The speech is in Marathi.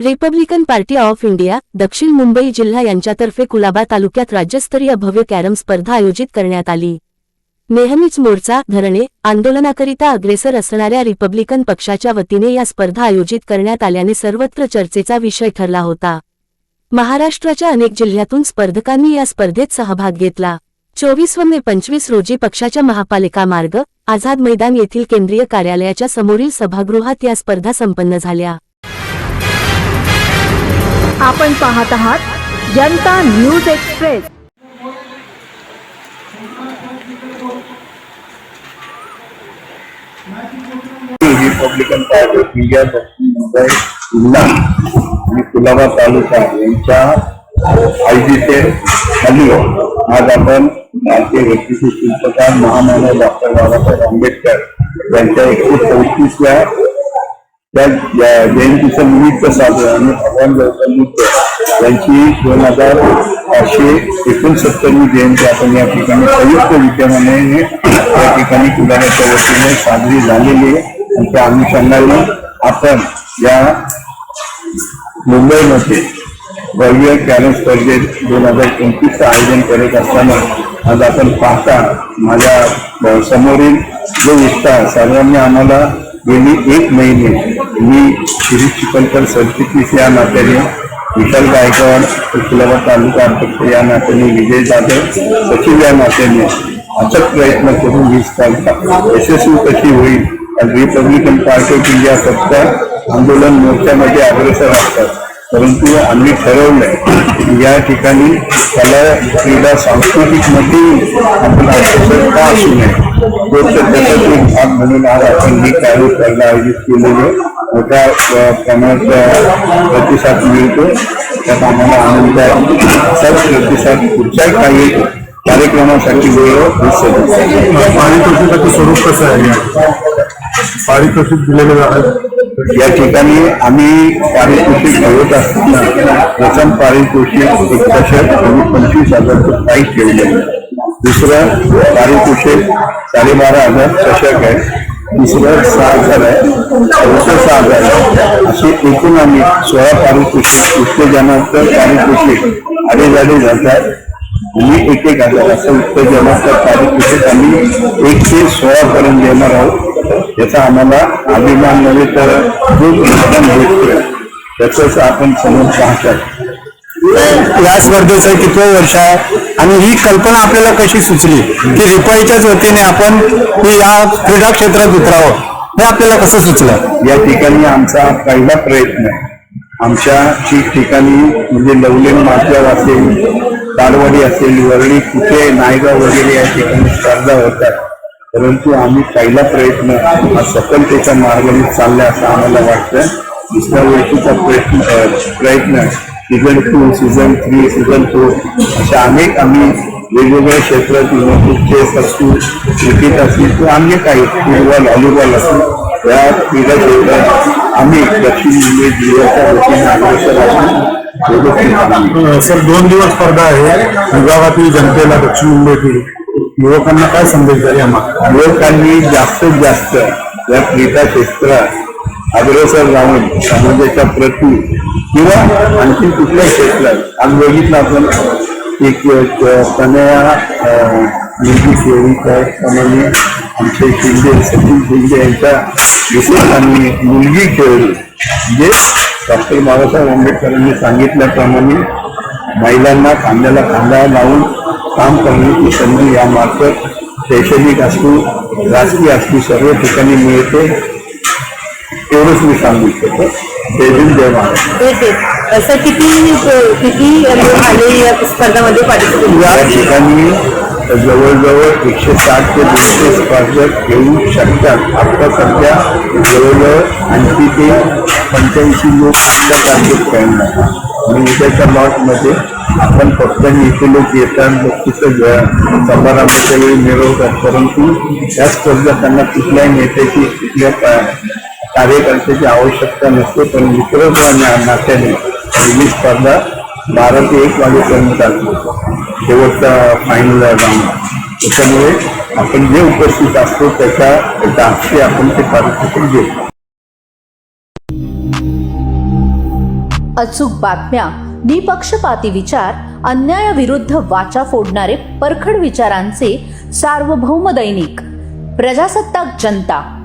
रिपब्लिकन पार्टी ऑफ इंडिया दक्षिण मुंबई जिल्हा यांच्यातर्फे कुलाबा तालुक्यात राज्यस्तरीय भव्य कॅरम स्पर्धा आयोजित करण्यात आली. नेहमीच मोर्चा धरणे आंदोलनाकरिता अग्रेसर असणाऱ्या रिपब्लिकन पक्षाच्या वतीने या स्पर्धा आयोजित करण्यात आल्याने सर्वत्र चर्चेचा विषय ठरला होता. महाराष्ट्राच्या अनेक जिल्ह्यातून स्पर्धकांनी या स्पर्धेत सहभाग घेतला. चोवीस व मे पंचवीस रोजी पक्षाच्या महापालिका मार्ग आझाद मैदान येथील केंद्रीय कार्यालयाच्या समोरील सभागृहात या स्पर्धा संपन्न झाल्या. आपण पाहत आहात Janta news express. Republican party दक्षिण मुंबई जिल्हा आणि कुलाबा तालुका यांच्या आयजीचे खाली आज आपण भारतीय व्यक्तीचे शिल्पकार महामानव डॉक्टर बाबासाहेब आंबेडकर यांच्या एकशे चौतीसव्या त्या जयंतीचं निमित्त साधून आणि भगवान गौतम यांची दोन हजार पाचशे एकोणसत्तरवी जयंती आपण या ठिकाणी संयुक्त विद्यमाने या ठिकाणी कुलाण्याच्या वतीने साजरी झालेली आहे. आणि त्या अनुषंगाने आपण या मुंबईमध्ये भव्य कॅरम स्पर्धेत दोन हजार पंचवीसचं आयोजन करत असताना आज आपण पाहता माझ्या समोरील जो विस्तार सर्वांनी आम्हाला गेली एक महिने मी शिरीष चिकलकर सरचिटणीस या नात्याने विशाल गायकवाड कुलाबा तालुका अध्यक्ष या नात्याने विजय जाधव सचिव या नात्याने अचक प्रयत्न करून ही स्पर्धा यशस्वी कशी होईल रिपब्लिकन पार्टी ऑफ इंडिया सत्ता आंदोलन मोर्चामध्ये अग्रेसर असतात. परंतु आम्ही ठरवलंय की या ठिकाणी कला क्रीडा सांस्कृतिकमध्ये आपण अग्रेसर का असू नये? भाग म्हणून आज आपण ही कार्यशाळा आयोजित केलेली आहे. मोठ्या प्रमाणात प्रतिसाद मिळतो त्यात आम्हाला आनंद आहे असाच प्रतिसाद पुढच्याही काही कार्यक्रमासाठी वेळ पारितोषिकाचं स्वरूप कसं आहे पारितोषिक दिलेलं आहे या ठिकाणी आम्ही पारितोषिक घेत असताना प्रथम पारितोषिक एक दशक आणि पंचवीस हजारचं प्राईस ठेवलेलं दुसरं पारितोषिक साडेबारा हजार चषक आहे. तिसरं सहा हजार आहे. चौथं सहा हजार आहे. असे एकूण आम्ही सोळा पारितोषिक उत्तेजनाचं पारितोषिक अडीच अडीच हजार आणि एक एक हजार असं उत्तेजनाचं पारितोषिक आम्ही एक ते सोळा पर्यंत देणार आहोत. याचा आम्हाला अभिमान नव्हे तर खूप उत्तम भेटतोय त्याच आपण समोर पाहतात या स्पर्धेचं कितवं वर्ष आहे? आणि ही कल्पना आपल्याला कशी सुचली? की रिपाईच्याच वतीने आपण या क्रीडा क्षेत्रात उतरावं हे आपल्याला कसं सुचलं? या ठिकाणी आमचा पहिला प्रयत्न आहे. आमच्या ठिकठिकाणी म्हणजे लवलेन माथ्याव असेल ताडवाडी असेल वरळी कुठे नायगाव वगैरे या ठिकाणी स्पर्धा होतात. परंतु आम्ही पहिला प्रयत्न हा सफलतेच्या मार्गाने चाललाय असं आम्हाला वाटतं. दुसऱ्या वर्षीचा प्रयत्न प्रयत्न season two season three season four अशा अनेक आम्ही वेगवेगळ्या क्षेत्रात चेस असतील क्रिकेट असतील किंवा अन्य काही फुटबॉल व्हॉलीबॉल असतील या क्रीडा क्षेत्रात आम्ही दक्षिण मुंबई जिल्ह्याच्या वतीने अग्रेसर असून सर दोन दिवस स्पर्धा आहे. विभागातील जनतेला दक्षिण मुंबईतील युवकांना काय संदेश द्याल या मागे युवकांनी जास्तीत जास्त या क्रीडा क्षेत्रात अग्रेसर राहून समाजाच्या प्रती किंवा आणखी कुठल्या क्षेत्रात आज बघितलं आपण एक अ, तनया अ, मुलगी खेळी त्याप्रमाणे आमचे शिंदे सचिन शिंदे यांच्या विशेष आणि मुलगी खेळली. म्हणजे डॉक्टर बाबासाहेब आंबेडकरांनी सांगितल्याप्रमाणे महिलांना खांद्याला खांदा लावून काम करण्याची संधी यामार्फत शैक्षणिक असू राजकीय असू सर्व ठिकाणी मिळते. एवढंच मी सांगू इच्छितो. जय हिंद जय महाराष्ट्र असं किती किती लोक आले या स्पर्धामध्ये पार्टिसिपेट या ठिकाणी जवळजवळ एकशे साठ ते दोनशे स्पर्धक घेऊ शकतात. आता सध्या जवळजवळ आणखी ते पंच्याऐंशी लोक आपल्या टार्गेट करणार आणि उद्याच्या लॉटमध्ये आपण फक्त इथे लोक येतात घ्या समारंभाच्या वेळी मिळवतात परंतु त्या स्पर्धकांना कुठल्याही नेत्याची कुठल्या कार्यकर्त्याची आवश्यकता नसते पण मित्रत्व ना- नात्याने पहिली स्पर्धा बारा ते एक वाजेपर्यंत चालते शेवटचा फायनल राऊंड त्याच्यामुळे आपण जे उपस्थित असतो त्याच्या दाखले आपण ते पार्टिसिपेट घेतो अचूक बातम्या निपक्षपाती विचार अन्यायाविरुद्ध वाचा फोडणारे परखड विचारांचे सार्वभौम दैनिक प्रजासत्ताक जनता.